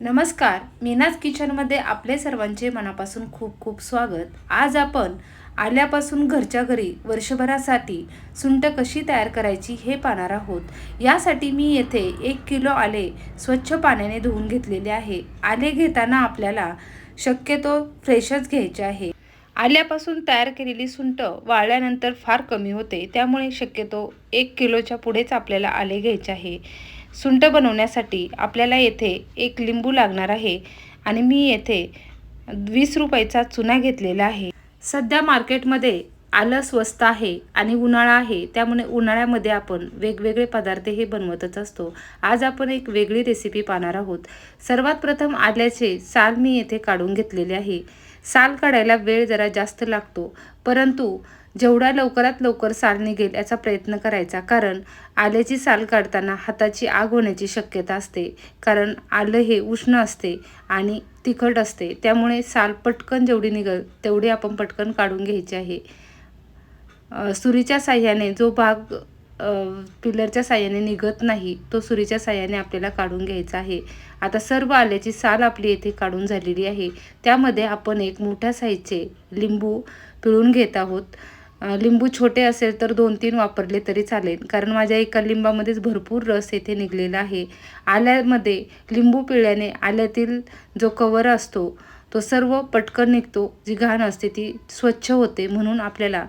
नमस्कार मीनाज किचनमध्ये आपले सर्वांचे मनापासून खूप खूप स्वागत. आज आपण आल्यापासून घरच्या घरी वर्षभरासाठी सुंट कशी तयार करायची हे पाहणार आहोत. यासाठी मी येथे एक किलो आले स्वच्छ पाण्याने धुवून घेतलेले आहे. आले घेताना आपल्याला शक्यतो फ्रेशच घ्यायचे आहे. आल्यापासून तयार केलेली सुंट वाळल्यानंतर फार कमी होते त्यामुळे शक्यतो एक किलोच्या पुढेच आपल्याला आले घ्यायचे आहे. सुंट बनवण्यासाठी आपल्याला येथे एक लिंबू लागणार आहे आणि मी येथे वीस रुपयाचा चुना घेतलेला आहे. सध्या मार्केटमध्ये आलं स्वस्त आहे आणि उन्हाळा आहे त्यामुळे उन्हाळ्यामध्ये आपण वेगवेगळे पदार्थ हे बनवतच असतो. आज आपण एक वेगळी रेसिपी पाहणार आहोत. सर्वात प्रथम आल्याचे साल मी येथे काढून घेतलेले आहे. साल काढायला वेळ जरा जास्त लागतो. परंतु जेवढा लवकरात लवकर साल निघेल याचा प्रयत्न करायचा. कारण आल्याची साल काढताना हाताची आग होण्याची शक्यता असते. कारण आलं हे उष्ण असते आणि तिखट असते. त्यामुळे साल पटकन जेवढी निघल तेवढी आपण पटकन काढून घ्यायची आहे. सुरीच्या साह्याने जो भाग पिलरच्या साह्याने निघत नाही तो सुरीच्या साह्याने आपल्याला काढून घ्यायचा आहे. आता सर्व आल्याची साल आपली येथे काढून झालेली आहे. त्यामध्ये आपण एक मोठ्या साईजचे लिंबू पिळून घेत आहोत. लिंबू छोटे असेल तर दोन तीन वापरले तरी चालेल कारण माझ्या एका लिंबामध्येच भरपूर रस येथे निघलेला आहे. आल्यामध्ये लिंबू पिळल्याने आल्यातील जो कवर असतो तो सर्व पटकन निघतो जी घाण असते ती स्वच्छ होते म्हणून आपल्याला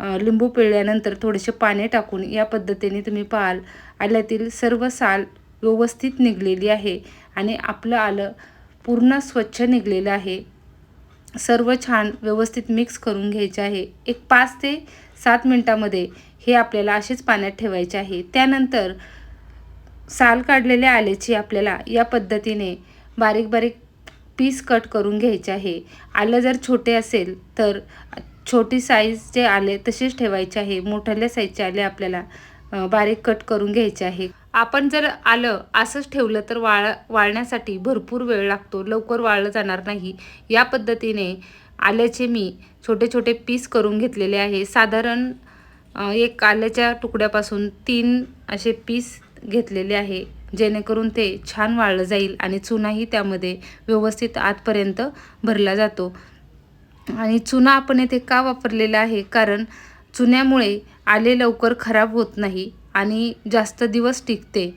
लिंबू पिळल्यानंतर थोडेसे पाणी टाकून या पद्धतीने तुम्ही पाहाल आल्यातील सर्व साल व्यवस्थित निघलेली आहे आणि आपलं आलं पूर्ण स्वच्छ निघलेलं आहे. सर्व छान व्यवस्थित मिक्स करून घ्यायचे आहे. एक पाच ते सात मिनटामध्ये हे आपल्याला असेच पाण्यात ठेवायचे आहे. त्यानंतर साल काढलेल्या आल्याची आपल्याला या पद्धतीने बारीक बारीक पीस कट करून घ्यायचे आहे. आलं जर छोटे असेल तर छोटी साईज जे आले तसेच ठेवायचे आहे. मोठ्याल्या साईजचे आले आपल्याला. बारीक कट करून घ्यायचे आहे. आपण जर आलं असंच ठेवलं तर वाळ वाळण्यासाठी भरपूर वेळ लागतो. लवकर वाळलं जाणार नाही. या पद्धतीने आल्याचे मी छोटे छोटे पीस करून घेतलेले आहे. साधारण एक आल्याच्या तुकड्यापासून तीन असे पीस घेतलेले आहे. जेणेकरून ते छान वाळलं जाईल आणि चुनाही त्यामध्ये व्यवस्थित आतपर्यंत भरला जातो. आणि चुना आपण येथे का वापरलेला आहे? कारण चुन्यामुळे आले लवकर खराब होत नाही आणि जास्त दिवस टिकते.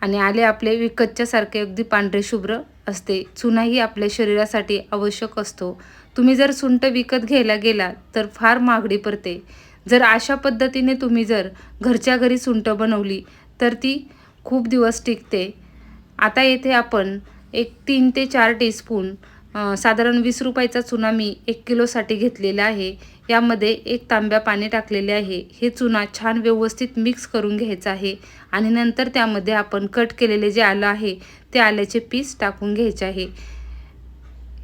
आणि आले आपले विकतच्यासारखे अगदी पांढरे शुभ्र असते. चुनाही आपल्या शरीरासाठी आवश्यक असतो. तुम्ही जर सुंट विकत घ्यायला गेला तर फार महागडी पडते. जर अशा पद्धतीने तुम्ही जर घरच्या घरी सुंट बनवली तर ती खूप दिवस टिकते. आता येथे आपण एक तीन ते चार टीस्पून साधारण वीस रुपयाचा चुना मी एक किलोसाठी घेतलेला आहे. यामध्ये एक तांब्या पाणी टाकलेले आहे. हे चुना छान व्यवस्थित मिक्स करून घ्यायचं आहे आणि नंतर त्यामध्ये आपण कट केलेले जे आलं आहे ते आल्याचे पीस टाकून घ्यायचे आहे.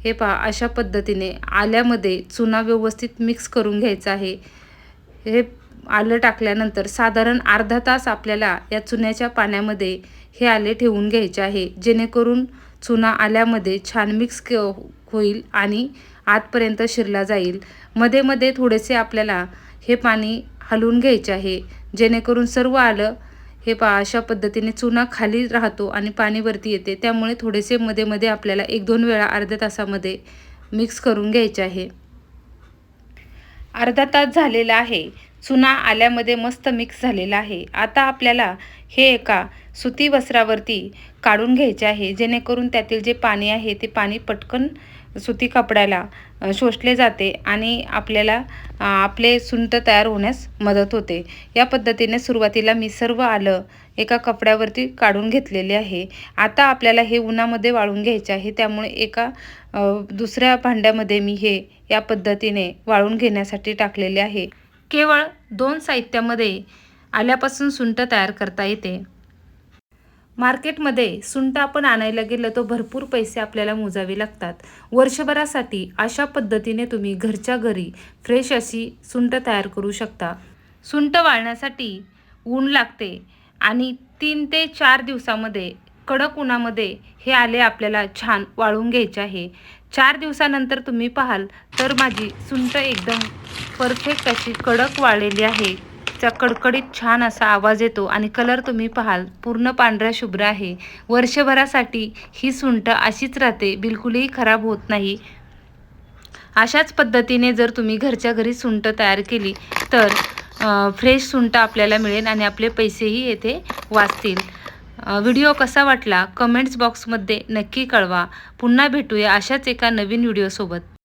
हे पहा अशा पद्धतीने आल्यामध्ये चुना व्यवस्थित मिक्स करून घ्यायचा आहे. हे आलं टाकल्यानंतर साधारण अर्धा तास आपल्याला या चुन्याच्या पाण्यामध्ये हे आले ठेवून घ्यायचे आहे. जेणेकरून चुना आल्यामध्ये छान मिक्स क होईल आणि आतपर्यंत शिरला जाईल. मध्ये मध्ये थोडेसे आपल्याला हे पाणी हलवून घ्यायचे आहे. जेणेकरून सर्व आलं हे पा अशा पद्धतीने चुना खाली राहतो आणि पाणी वरती येते. त्यामुळे थोडेसे मध्ये मध्ये आपल्याला एक दोन वेळा अर्ध्या तासामध्ये मिक्स करून घ्यायचे आहे. अर्धा तास झालेला आहे. चुना आल्यामध्ये मस्त मिक्स झालेला आहे. आता आपल्याला हे एका सुती वस्त्रावरती काढून घ्यायचे आहे. जेणेकरून त्यातील जे पाणी आहे ते पाणी पटकन सुती कपड्याला शोषले जाते आणि आपल्याला आपले सुंट तयार होण्यास मदत होते. या पद्धतीने सुरुवातीला मी सर्व आलं एका कपड्यावरती काढून घेतलेले आहे. आता आपल्याला हे उन्हामध्ये वाळून घ्यायचे आहे. त्यामुळे एका दुसऱ्या भांड्यामध्ये मी हे या पद्धतीने वाळून घेण्यासाठी टाकलेले आहे. केवळ दोन साहित्यामध्ये आल्यापासून सुंट तयार करता येते. मार्केटमध्ये सुंट आपण आणायला गेलं तर भरपूर पैसे आपल्याला मोजावे लागतात. वर्षभरासाठी अशा पद्धतीने तुम्ही घरच्या घरी फ्रेश अशी सुंट तयार करू शकता. सुंट वाळण्यासाठी ऊन लागते आणि तीन ते चार दिवसामध्ये कडक उन्हामध्ये हे आले आपल्याला छान वाळून घ्यायचे आहे. चार दिवसानंतर तुम्ही पाहाल तर माझी सुंट एकदम परफेक्ट अशी कडक वाळलेली आहे. चा कडकडीत छान असा आवाज येतो आणि कलर तुम्ही पाहाल पूर्ण पांढऱ्या शुभ्र आहे. वर्षभरासाठी ही सुंट अशीच राहते बिलकुलही खराब होत नाही. अशाच पद्धतीने जर तुम्ही घरच्या घरी सुंट तयार केली तर फ्रेश सुंट आपल्याला मिळेल आणि आपले पैसेही येथे वाचतील. व्हिडिओ कसा वाटला? कमेंट्स बॉक्समध्ये नक्की कळवा. पुन्हा भेटूया अशाच एका नवीन व्हिडिओसोबत.